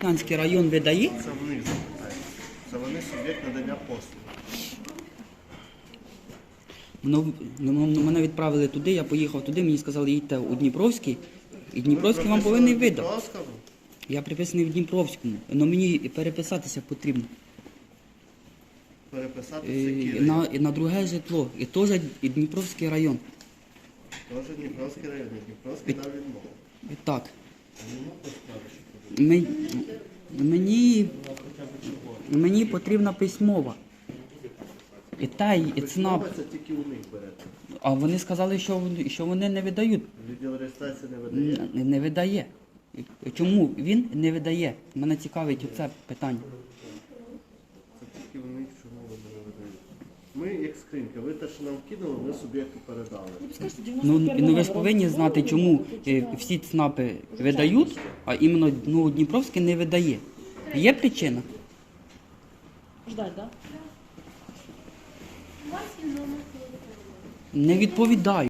Снянський район видає? Це в запитають. Це вони суб'єкт надання послуг. Воно- ну, Мене відправили туди, я поїхав туди, мені сказали, їдьте у Дніпровський. І Дніпровський вам повинен видати. Я приписаний в Дніпровському, але мені переписатися потрібно. Переписати І, на, на друге житло. І теж і Дніпровський район. Теж Дніпровський район. Дніпровський дав відмову. І так. Ну. Мен- Мені, мені потрібна письмова. І та, і ЦНАП. Це тільки у них берете. А вони сказали, що, що вони не видають. Відділ реєстрації не видає. Не, не видає. Чому він не видає? Мене цікавить оце питання. Це тільки у них, чому вони не видають. Як скринька, ви те, що нам кинули, ми суб'єкту передали. Ну, ну ви ж повинні знати, чому е, всі ЦНАПи видають, а іменно ну, Дніпровське не видає. Є причина? Ждать, да? Не відповідаю.